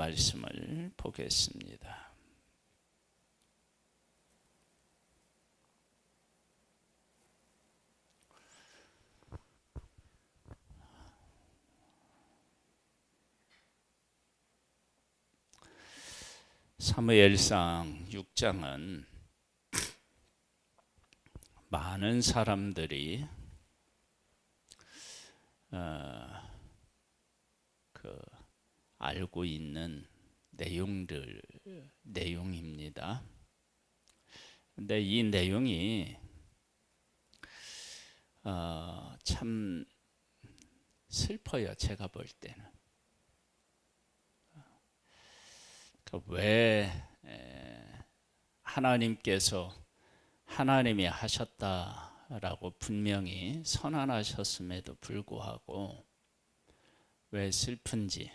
말씀을 보겠습니다. 사무엘상 6장은 많은 사람들이 어, 그 알고 있는 내용들 내용입니다. 근데 이 내용이 어, 참 슬퍼요. 제가 볼 때는 그왜 하나님께서 하나님이 하셨다라고 분명히 선언하셨음에도 불구하고 왜 슬픈지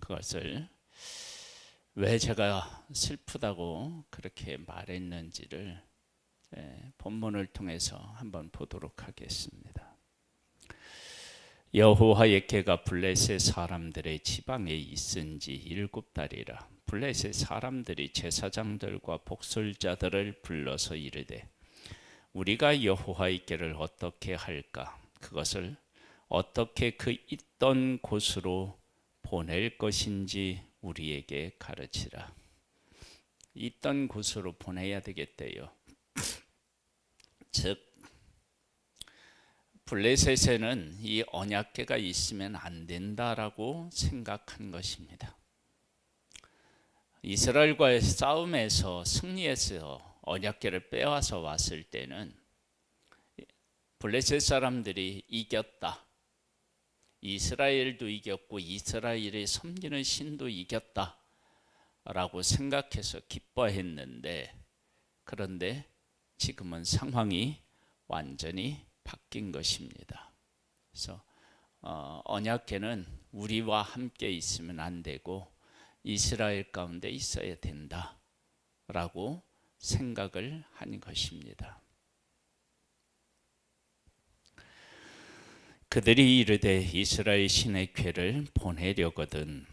그것을 왜 제가 슬프다고 그렇게 말했는지를 본문을 통해서 한번 보도록 하겠습니다. 여호와의 개가 블레셋 사람들의 지방에 있은지 일곱 달이라 블레셋 사람들이 제사장들과 복술자들을 불러서 이르되 우리가 여호와의 께를 어떻게 할까 그것을 어떻게 그 있던 곳으로 보낼 것인지 우리에게 가르치라 있던 곳으로 보내야 되겠대요 즉 블레셋에는 이 언약계가 있으면 안 된다라고 생각한 것입니다. 이스라엘과의 싸움에서 승리해서 언약궤를 빼와서 왔을 때는 블레셋 사람들이 이겼다. 이스라엘도 이겼고 이스라엘이 섬기는 신도 이겼다. 라고 생각해서 기뻐했는데 그런데 지금은 상황이 완전히 바뀐 것입니다. 그래서 어, 언약궤는 우리와 함께 있으면 안 되고 이스라엘 가운데 있어야 된다라고 생각을 한 것입니다. 그들이 이르되 이스라엘 신의 궤를 보내려거든.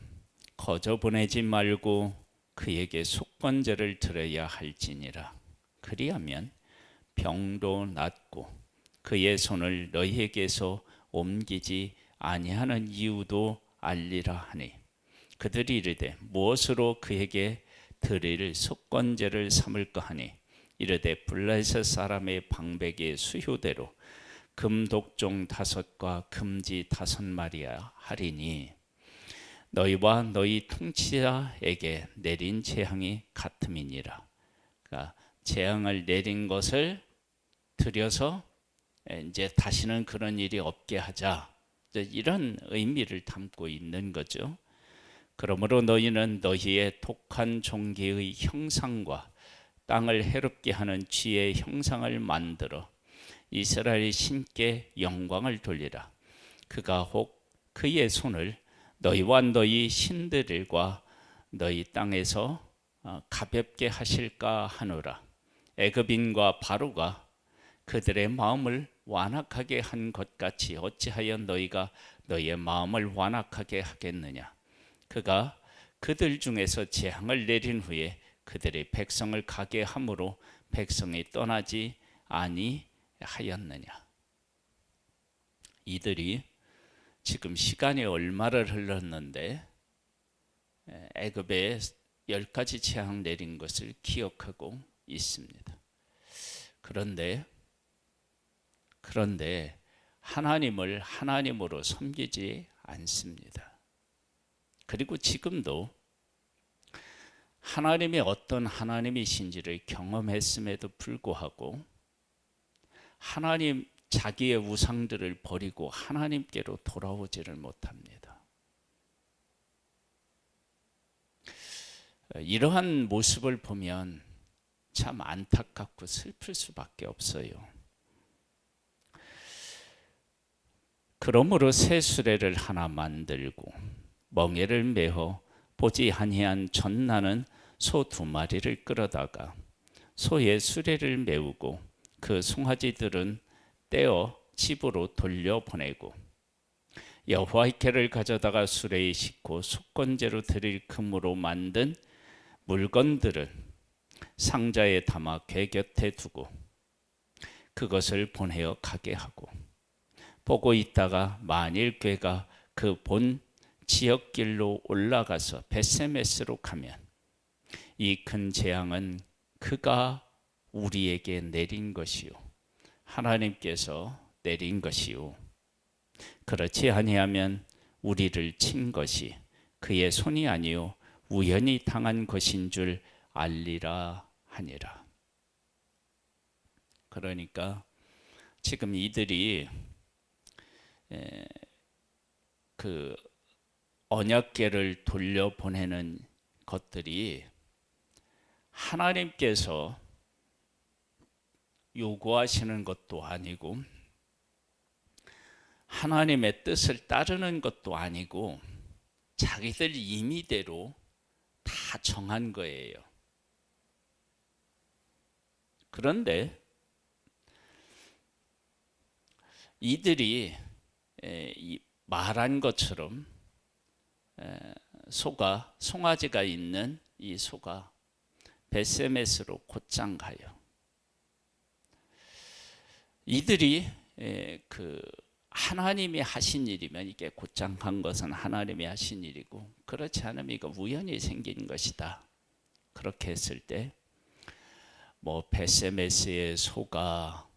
거저 보내지 말고 그에게 속건제를 들어야 할지니라. 그리하면 병도 낫고 그의 손을 너희에게서 옮기지 아니하는 이유도 알리라 하니 그들이 이르되 무엇으로 그에게 드릴 속건제를 삼을까 하니? 이르되 블레셋 사람의 방백의 수효대로 금독종 다섯과 금지 다섯 마리야 하리니 너희와 너희 통치자에게 내린 재앙이 같음이니라. 그러니까 재앙을 내린 것을 들여서 이제 다시는 그런 일이 없게 하자. 이런 의미를 담고 있는 거죠. 그러므로 너희는 너희의 독한 종기의 형상과 땅을 해롭게 하는 쥐의 형상을 만들어 이스라엘 신께 영광을 돌리라. 그가 혹 그의 손을 너희와 너희 신들과 너희 땅에서 어, 가볍게 하실까 하노라. 애굽인과 바로가 그들의 마음을 완악하게 한 것 같이 어찌하여 너희가 너희의 마음을 완악하게 하겠느냐? 그가 그들 중에서 재앙을 내린 후에 그들의 백성을 가게 함으로 백성이 떠나지 아니 하였느냐. 이들이 지금 시간이 얼마를 흘렀는데 애굽에 열 가지 재앙 내린 것을 기억하고 있습니다. 그런데 그런데 하나님을 하나님으로 섬기지 않습니다. 그리고 지금도 하나님이 어떤 하나님이신지를 경험했음에도 불구하고 하나님 자기의 우상들을 버리고 하나님께로 돌아오지를 못합니다. 이러한 모습을 보면 참 안타깝고 슬플 수밖에 없어요. 그러므로 새 수레를 하나 만들고 멍에를 메어 보지 아니한 전나는 소 두 마리를 끌어다가 소의 수레를 메우고 그 송아지들은 떼어 집으로 돌려보내고 여호와의 개를 가져다가 수레에 싣고 속건제로 드릴 금으로 만든 물건들을 상자에 담아 궤 곁에 두고 그것을 보내어 가게 하고 보고 있다가 만일 궤가 그 본 지역길로 올라가서 베세메스로 가면 이 큰 재앙은 그가 우리에게 내린 것이요 하나님께서 내린 것이요 그렇지 아니하면 우리를 친 것이 그의 손이 아니요 우연히 당한 것인 줄 알리라 하니라. 그러니까 지금 이들이 에, 그 언약계를 돌려 보내는 것들이 하나님께서 요구하시는 것도 아니고 하나님의 뜻을 따르는 것도 아니고 자기들 임의대로 다 정한 거예요. 그런데 이들이 말한 것처럼 소가 송아지가 있는 이 소가 베세메스로 곧장 가요. 이들이 그 하나님이 하신 일이면 이게 곧장 간 것은 하나님이 하신 일이고 그렇지 않으면 이거 우연히 생긴 것이다. 그렇게 했을 때 뭐 베세메스의 소가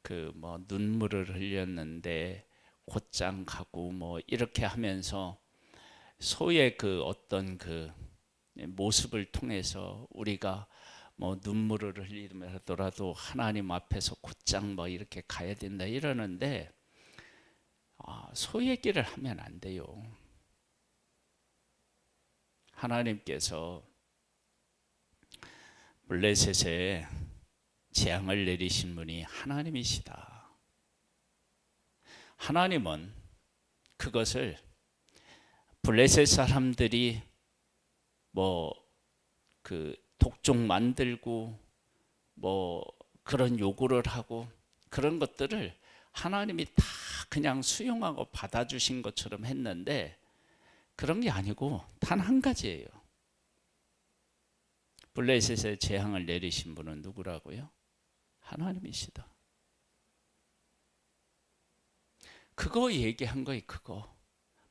그 뭐 눈물을 흘렸는데 곧장 가고 뭐 이렇게 하면서 소의 그 어떤 그 모습을 통해서 우리가 뭐 눈물을 흘리더라도 하나님 앞에서 곧장 뭐 이렇게 가야 된다 이러는데 아, 소 얘기를 하면 안 돼요. 하나님께서 블레셋에 재앙을 내리신 분이 하나님이시다. 하나님은 그것을 블레셋 사람들이 뭐 그 독종 만들고 뭐 그런 요구를 하고 그런 것들을 하나님이 다 그냥 수용하고 받아주신 것처럼 했는데 그런 게 아니고 단 한 가지예요. 블레셋에 재앙을 내리신 분은 누구라고요? 하나님이시다. 그거 얘기한 거예요, 그거.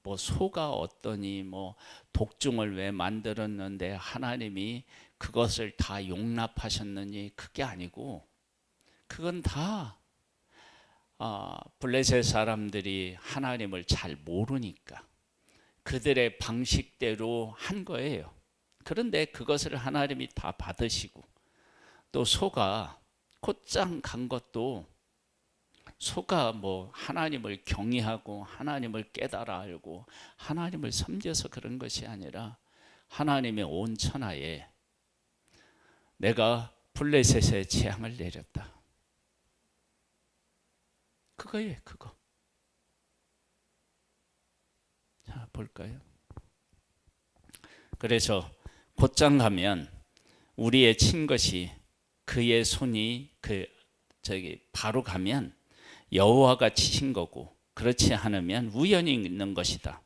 뭐 소가 어떠니 뭐 독중을 왜 만들었는데 하나님이 그것을 다 용납하셨느니 그게 아니고 그건 다 아, 블레셋 사람들이 하나님을 잘 모르니까 그들의 방식대로 한 거예요. 그런데 그것을 하나님이 다 받으시고 또 소가 곧장 간 것도 소가 뭐 하나님을 경외하고 하나님을 깨달아 알고 하나님을 섬겨서 그런 것이 아니라 하나님의 온 천하에 내가 블레셋의 재앙을 내렸다. 그거예요, 그거. 자, 볼까요? 그래서 곧장 가면 우리의 친 것이 그의 손이 그 저기 바로 가면 여호와가 치신 거고 그렇지 않으면 우연히 있는 것이다.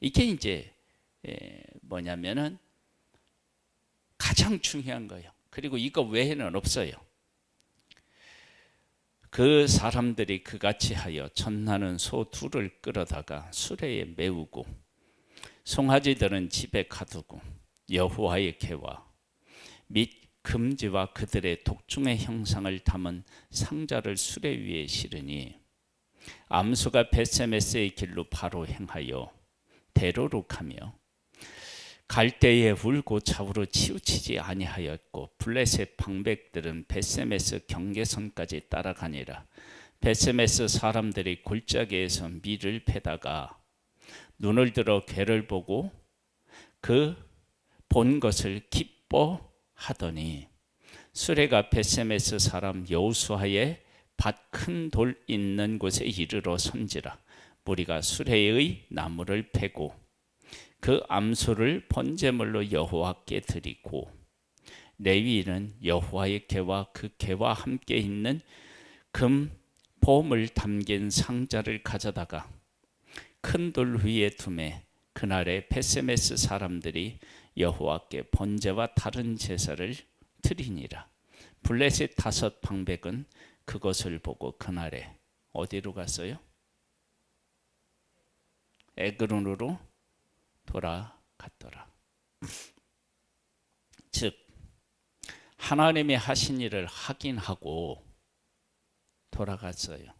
이게 이제 뭐냐면은 가장 중요한 거예요. 그리고 이거 외에는 없어요. 그 사람들이 그같이 하여 전나는 소 둘을 끌어다가 수레에 메우고 송아지들은 집에 가두고 여호와의 개와 및 금지와 그들의 독중의 형상을 담은 상자를 수레 위에 실으니 암수가 베세메스의 길로 바로 행하여 대로룩하며 갈대에 울고 좌우로 치우치지 아니하였고 블레셋 방백들은 베세메스 경계선까지 따라가니라. 베세메스 사람들이 골짜기에서 밀을 패다가 눈을 들어 괴를 보고 그 본 것을 기뻐하더니 수레가 베세메스 사람 여우수하의 밭큰 돌 있는 곳에 이르러 선지라. 무리가 수레의 나무를 패고 그 암소를 번제물로 여호와께 드리고 레위인은 여호와의 개와 그 개와 함께 있는 금 보물 담긴 상자를 가져다가 큰 돌 위에 두매 그날에 베세메스 사람들이 여호와께 번제와 다른 제사를 드리니라 블레셋 다섯 방백은 그것을 보고 그날에 어디로 갔어요? 에그론으로 돌아갔더라. 즉 하나님이 하신 일을 확인하고 돌아갔어요.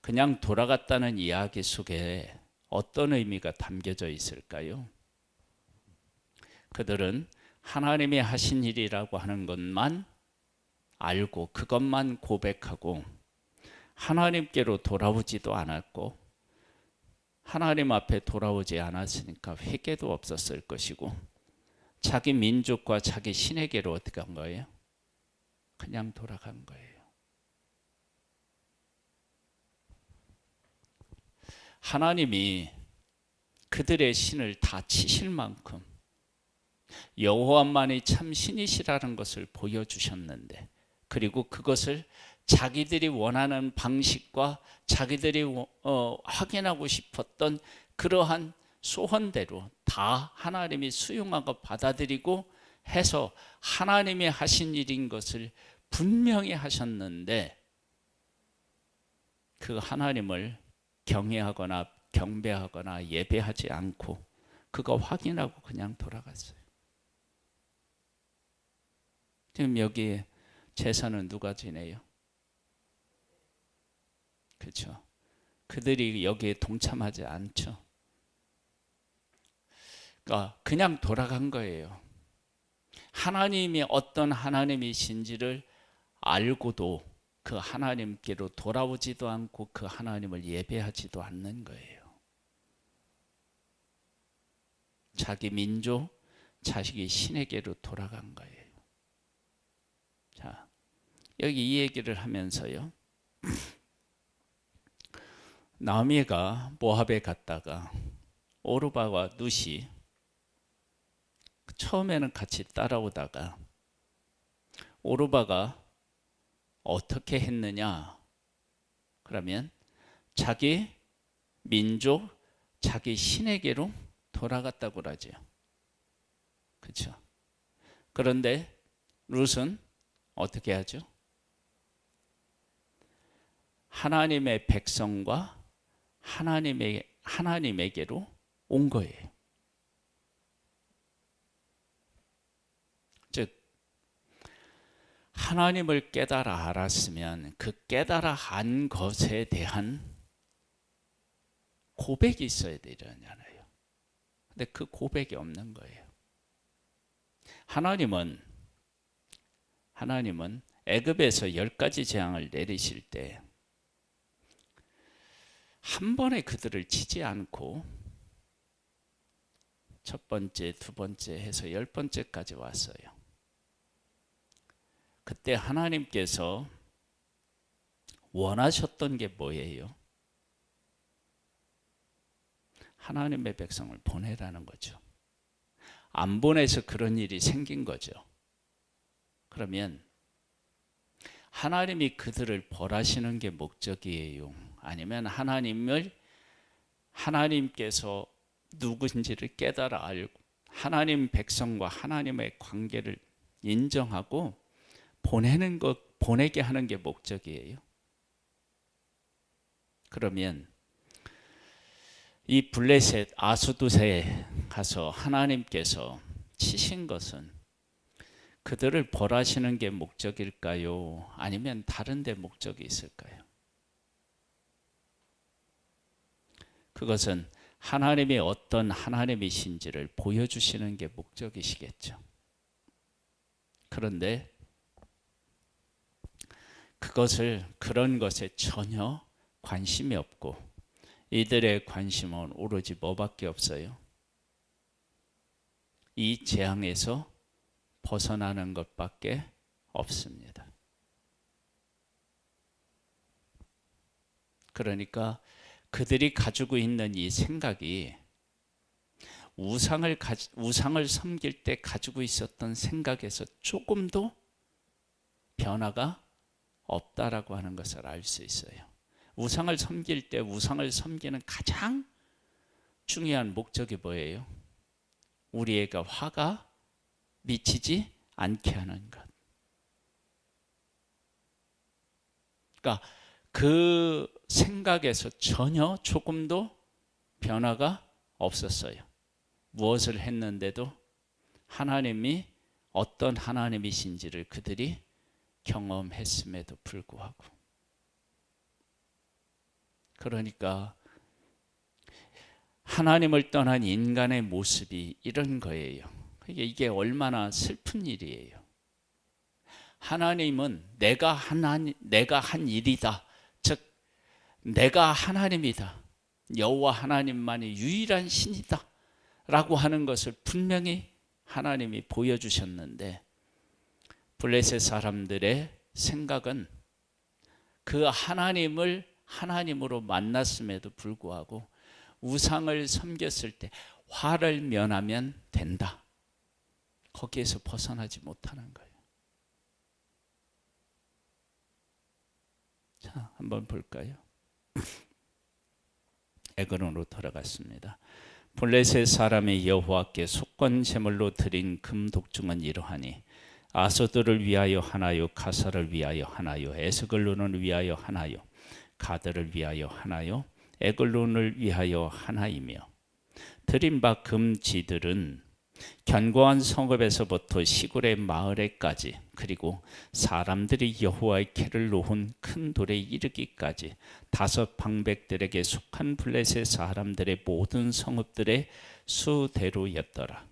그냥 돌아갔다는 이야기 속에 어떤 의미가 담겨져 있을까요? 그들은 하나님이 하신 일이라고 하는 것만 알고 그것만 고백하고 하나님께로 돌아오지도 않았고 하나님 앞에 돌아오지 않았으니까 회개도 없었을 것이고 자기 민족과 자기 신에게로 어떻게 한 거예요? 그냥 돌아간 거예요. 하나님이 그들의 신을 다 치실 만큼 여호와만이 참 신이시라는 것을 보여주셨는데 그리고 그것을 자기들이 원하는 방식과 자기들이 어, 확인하고 싶었던 그러한 소원대로 다 하나님이 수용하고 받아들이고 해서 하나님이 하신 일인 것을 분명히 하셨는데 그 하나님을 경외하거나 경배하거나 예배하지 않고 그거 확인하고 그냥 돌아갔어요. 지금 여기 제사는 누가 지내요? 그렇죠. 그들이 여기에 동참하지 않죠. 그러니까 그냥 돌아간 거예요. 하나님이 어떤 하나님이신지를 알고도 그 하나님께로 돌아오지도 않고 그 하나님을 예배하지도 않는 거예요. 자기 민족, 자식이 신에게로 돌아간 거예요. 자, 여기 이 얘기를 하면서요. 나미가 모압에 갔다가 오르바와 누시 처음에는 같이 따라오다가 오르바가 어떻게 했느냐? 그러면 자기 민족, 자기 신에게로 돌아갔다고 그러죠. 그렇죠? 그런데 룻은 어떻게 하죠? 하나님의 백성과 하나님의 하나님에게로 온 거예요. 즉 하나님을 깨달아 알았으면 그 깨달아 안 것에 대한 고백이 있어야 되잖아요. 근데 그 고백이 없는 거예요. 하나님은 하나님은 애굽에서 열 가지 재앙을 내리실 때 한 번에 그들을 치지 않고 첫 번째, 두 번째 해서 열 번째까지 왔어요. 그때 하나님께서 원하셨던 게 뭐예요? 하나님의 백성을 보내라는 거죠. 안 보내서 그런 일이 생긴 거죠. 그러면 하나님이 그들을 벌하시는 게 목적이에요. 아니면 하나님을 하나님께서 누군지를 깨달아 알고 하나님 백성과 하나님의 관계를 인정하고 보내는 것 보내게 하는 게 목적이에요. 그러면 이 블레셋 아수두세에 가서 하나님께서 치신 것은 그들을 벌하시는 게 목적일까요? 아니면 다른 데 목적이 있을까요? 그것은 하나님이 어떤 하나님이신지를 보여주시는 게 목적이시겠죠. 그런데 그것을 그런 것에 전혀 관심이 없고 이들의 관심은 오로지 뭐밖에 없어요. 이 재앙에서 벗어나는 것밖에 없습니다. 그러니까 그들이 가지고 있는 이 생각이 우상을 우상을 섬길 때 가지고 있었던 생각에서 조금도 변화가 없다라고 하는 것을 알 수 있어요. 우상을 섬길 때 우상을 섬기는 가장 중요한 목적이 뭐예요? 우리에게 화가 미치지 않게 하는 것. 그러니까 그 생각에서 전혀 조금도 변화가 없었어요. 무엇을 했는데도 하나님이 어떤 하나님이신지를 그들이 경험했음에도 불구하고 그러니까 하나님을 떠난 인간의 모습이 이런 거예요. 이게 얼마나 슬픈 일이에요. 하나님은 내가 하나님 내가 한 일이다. 즉 내가 하나님이다. 여호와 하나님만이 유일한 신이다. 라고 하는 것을 분명히 하나님이 보여주셨는데 블레셋 사람들의 생각은 그 하나님을 하나님으로 만났음에도 불구하고 우상을 섬겼을 때 화를 면하면 된다. 거기에서 벗어나지 못하는 거예요. 자, 한번 볼까요? 에그론으로 돌아갔습니다. 블레셋 사람의 여호와께 속건 제물로 드린 금 독중은 이러하니 아소들을 위하여 하나요? 가사를 위하여 하나요? 에스글론을 위하여 하나요? 가드를 위하여 하나요? 에글론을 위하여 하나이며 드린 바 금지들은 견고한 성읍에서부터 시골의 마을에까지 그리고 사람들이 여호와의 캐를 놓은 큰 돌에 이르기까지 다섯 방백들에게 속한 블레셋 사람들의 모든 성읍들의 수대로였더라.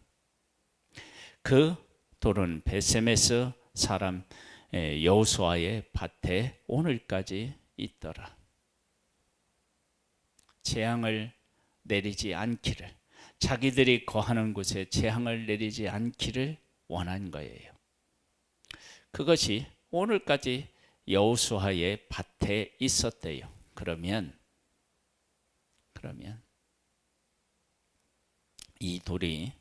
그 돌은 베세메스 사람 여호수아의 밭에 오늘까지 있더라. 재앙을 내리지 않기를 자기들이 거하는 곳에 재앙을 내리지 않기를 원한 거예요. 그것이 오늘까지 여호수아의 밭에 있었대요. 그러면 그러면 이 돌이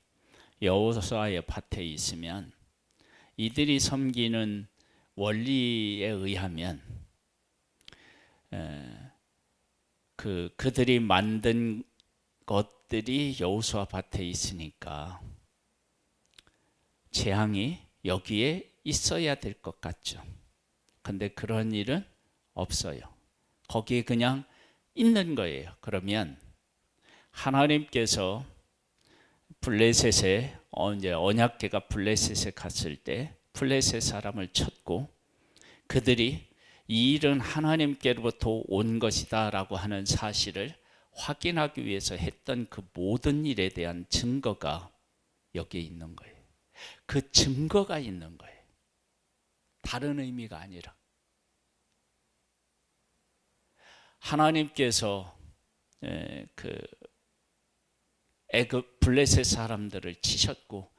여호수아의 밭에 있으면 이들이 섬기는 원리에 의하면 그 그들이 만든 것 들이 여호수아 밭에 있으니까 재앙이 여기에 있어야 될 것 같죠. 근데 그런 일은 없어요. 거기에 그냥 있는 거예요. 그러면 하나님께서 블레셋에 어, 이제 언약계가 블레셋에 갔을 때 블레셋 사람을 쳤고 그들이 이 일은 하나님께로부터 온 것이다라고 하는 사실을 확인하기 위해서 했던 그 모든 일에 대한 증거가 여기에 있는 거예요. 그 증거가 있는 거예요. 다른 의미가 아니라 하나님께서 그 애굽 블레셋 사람들을 치셨고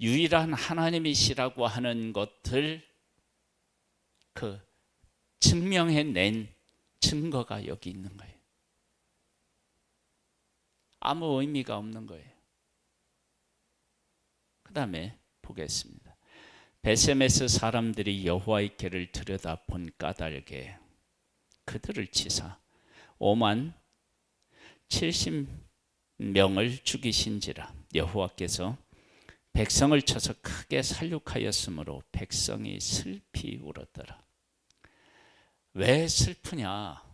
유일한 하나님이시라고 하는 것을 그 증명해낸 증거가 여기 있는 거예요. 아무 의미가 없는 거예요. 그 다음에 보겠습니다. 베세메스 사람들이 여호와의 길을 들여다본 까닭에 그들을 치사 5만 70명을 죽이신지라 여호와께서 백성을 쳐서 크게 살육하였으므로 백성이 슬피 울었더라. 왜 슬프냐?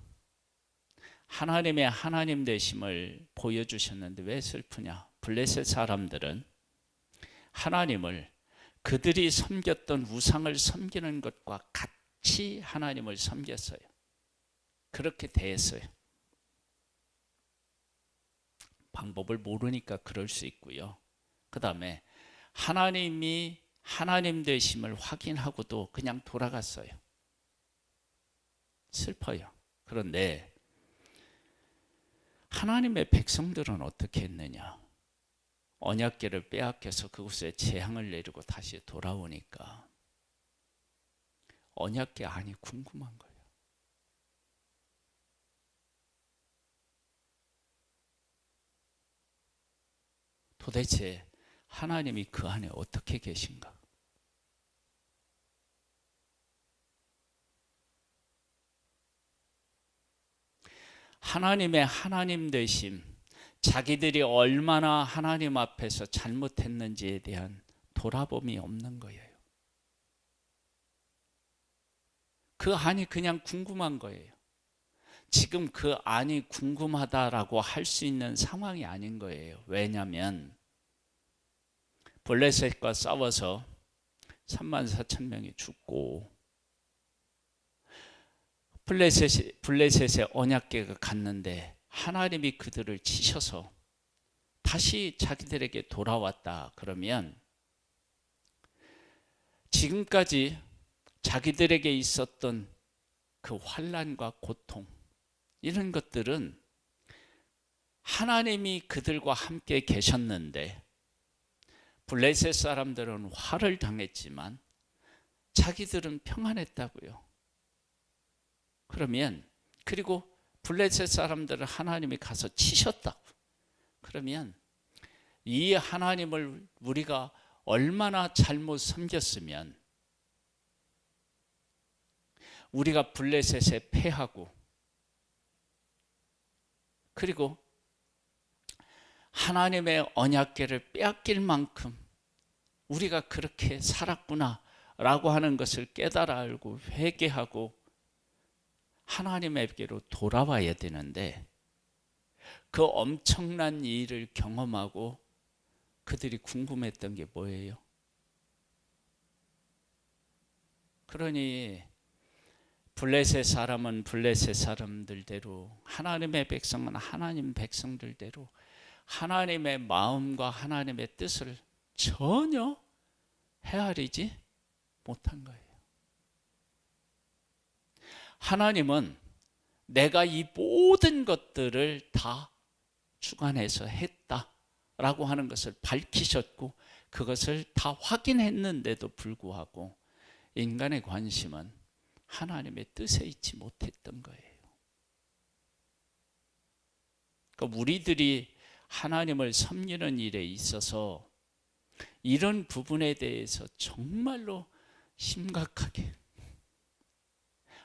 하나님의 하나님 되심을 보여주셨는데 왜 슬프냐? 블레셋 사람들은 하나님을 그들이 섬겼던 우상을 섬기는 것과 같이 하나님을 섬겼어요. 그렇게 대했어요. 방법을 모르니까 그럴 수 있고요. 그 다음에 하나님이 하나님 되심을 확인하고도 그냥 돌아갔어요. 슬퍼요. 그런데 하나님의 백성들은 어떻게 했느냐? 언약계를 빼앗겨서 그곳에 재앙을 내리고 다시 돌아오니까 언약계 안이 궁금한 거예요. 도대체 하나님이 그 안에 어떻게 계신가? 하나님의 하나님 되심, 자기들이 얼마나 하나님 앞에서 잘못했는지에 대한 돌아봄이 없는 거예요. 그 안이 그냥 궁금한 거예요. 지금 그 안이 궁금하다라고 할 수 있는 상황이 아닌 거예요. 왜냐하면 블레셋과 싸워서 3만 4천 명이 죽고 블레셋이, 블레셋의 언약계가 갔는데 하나님이 그들을 치셔서 다시 자기들에게 돌아왔다 그러면 지금까지 자기들에게 있었던 그 환란과 고통 이런 것들은 하나님이 그들과 함께 계셨는데 블레셋 사람들은 화를 당했지만 자기들은 평안했다고요. 그러면 그리고 블레셋 사람들을 하나님이 가서 치셨다고. 그러면 이 하나님을 우리가 얼마나 잘못 섬겼으면 우리가 블레셋에 패하고 그리고 하나님의 언약계를 빼앗길 만큼 우리가 그렇게 살았구나라고 하는 것을 깨달아 알고 회개하고 하나님에게로 돌아와야 되는데 그 엄청난 일을 경험하고 그들이 궁금했던 게 뭐예요? 그러니 블레셋 사람은 블레셋 사람들대로 하나님의 백성은 하나님 백성들대로 하나님의 마음과 하나님의 뜻을 전혀 헤아리지 못한 거예요. 하나님은 내가 이 모든 것들을 다 주관해서 했다라고 하는 것을 밝히셨고 그것을 다 확인했는데도 불구하고 인간의 관심은 하나님의 뜻에 있지 못했던 거예요. 그러니까 우리들이 하나님을 섬기는 일에 있어서 이런 부분에 대해서 정말로 심각하게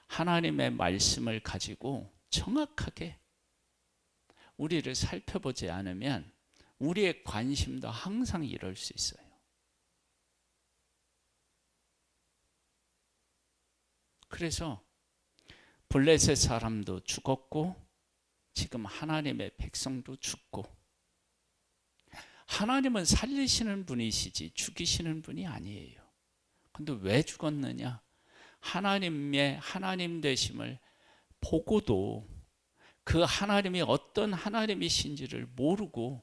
하나님의 말씀을 가지고 정확하게 우리를 살펴보지 않으면 우리의 관심도 항상 이럴 수 있어요. 그래서 블레셋 사람도 죽었고 지금 하나님의 백성도 죽고 하나님은 살리시는 분이시지 죽이시는 분이 아니에요. 근데 왜 죽었느냐? 하나님의 하나님 되심을 보고도 그 하나님이 어떤 하나님이신지를 모르고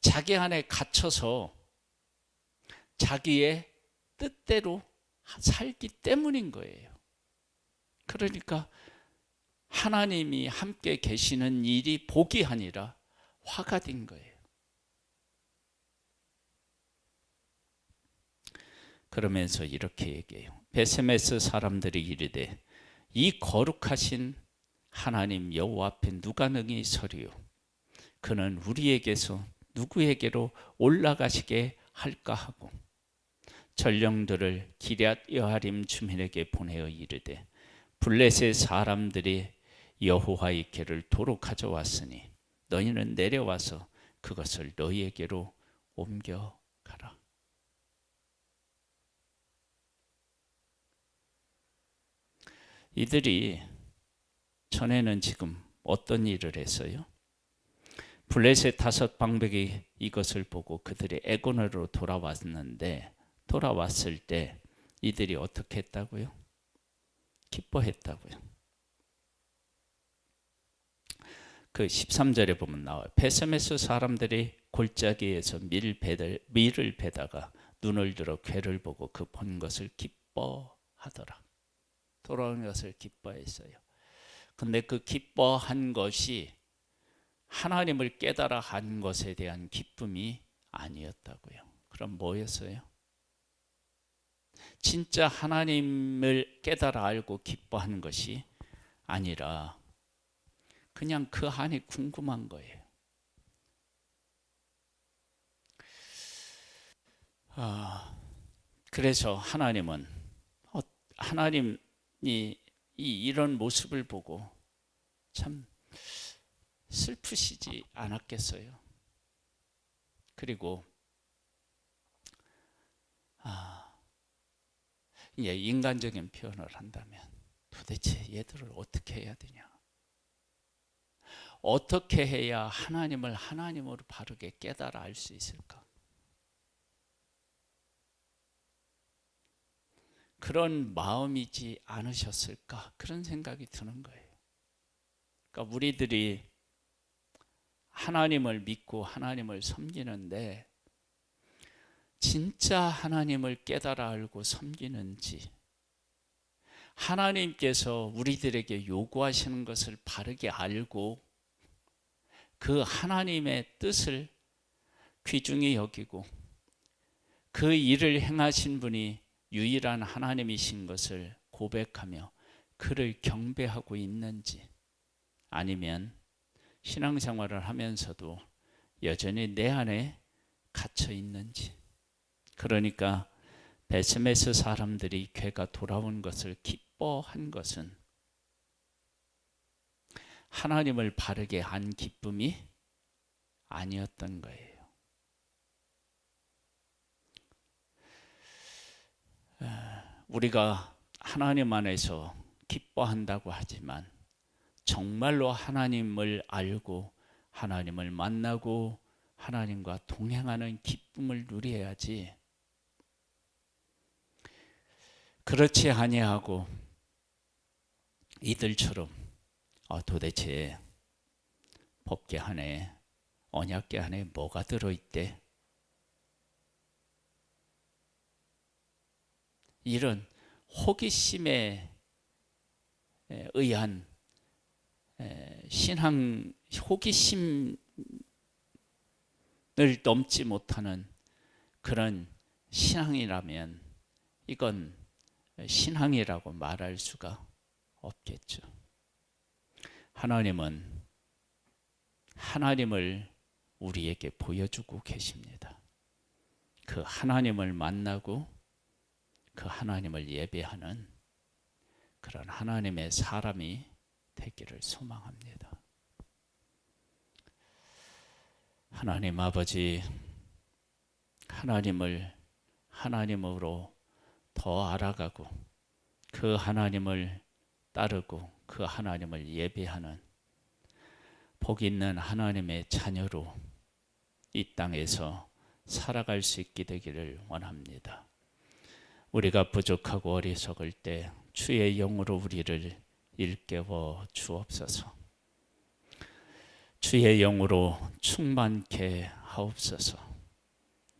자기 안에 갇혀서 자기의 뜻대로 살기 때문인 거예요. 그러니까 하나님이 함께 계시는 일이 복이 아니라 화가 된 거예요. 그러면서 이렇게 얘기해요. 베세메스 사람들이 이르되 이 거룩하신 하나님 여호와 앞에 누가 능히 서리요 그는 우리에게서 누구에게로 올라가시게 할까 하고 전령들을 기럇 여하림 주민에게 보내어 이르되 블레셋 사람들이 여호와의 궤를 도로 가져왔으니 너희는 내려와서 그것을 너희에게로 옮겨 가라. 이들이 전에는 지금 어떤 일을 했어요? 블레셋 다섯 방백이 이것을 보고 그들이 에고너로 돌아왔는데 돌아왔을 때 이들이 어떻게 했다고요? 기뻐했다고요. 그 13절에 보면 나와요. 베세메스 사람들이 골짜기에서 밀 배들, 밀을 베다가 눈을 들어 괴를 보고 그 본 것을 기뻐하더라. 돌아온 것을 기뻐했어요. 근데 그 기뻐한 것이 하나님을 깨달아 한 것에 대한 기쁨이 아니었다고요. 그럼 뭐였어요? 진짜 하나님을 깨달아 알고 기뻐하는 것이 아니라 그냥 그 안이 궁금한 거예요. 아, 그래서 하나님은 어, 하나님 이 이 이런 모습을 보고 참 슬프시지 않았겠어요. 그리고 아, 예, 인간적인 표현을 한다면 도대체 얘들을 어떻게 해야 되냐? 어떻게 해야 하나님을 하나님으로 바르게 깨달아 알 수 있을까? 그런 마음이지 않으셨을까? 그런 생각이 드는 거예요. 그러니까 우리들이 하나님을 믿고 하나님을 섬기는데 진짜 하나님을 깨달아 알고 섬기는지 하나님께서 우리들에게 요구하시는 것을 바르게 알고 그 하나님의 뜻을 귀중히 여기고 그 일을 행하신 분이 유일한 하나님이신 것을 고백하며 그를 경배하고 있는지 아니면 신앙생활을 하면서도 여전히 내 안에 갇혀 있는지 그러니까 베스메스 사람들이 괴가 돌아온 것을 기뻐한 것은 하나님을 바르게 한 기쁨이 아니었던 거예요. 우리가 하나님 안에서 기뻐한다고 하지만 정말로 하나님을 알고 하나님을 만나고 하나님과 동행하는 기쁨을 누려야지 그렇지 아니하고 이들처럼 아, 도대체 법계 안에 언약계 안에 뭐가 들어있대? 이런 호기심에 의한 신앙 호기심을 넘지 못하는 그런 신앙이라면 이건 신앙이라고 말할 수가 없겠죠. 하나님은 하나님을 우리에게 보여주고 계십니다. 그 하나님을 만나고 그 하나님을 예배하는 그런 하나님의 사람이 되기를 소망합니다. 하나님 아버지, 하나님을 하나님으로 더 알아가고 그 하나님을 따르고 그 하나님을 예배하는 복 있는 하나님의 자녀로 이 땅에서 살아갈 수 있게 되기를 원합니다. 우리가 부족하고 어리석을 때 주의 영으로 우리를 일깨워 주옵소서. 주의 영으로 충만케 하옵소서.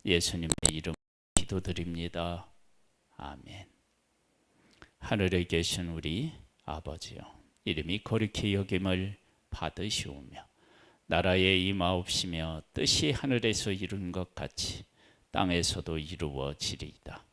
예수님의 이름 기도드립니다. 아멘. 하늘에 계신 우리 아버지요. 이름이 거룩히 여김을 받으시오며 나라에 임하옵시며 뜻이 하늘에서 이룬 것 같이 땅에서도 이루어지리이다.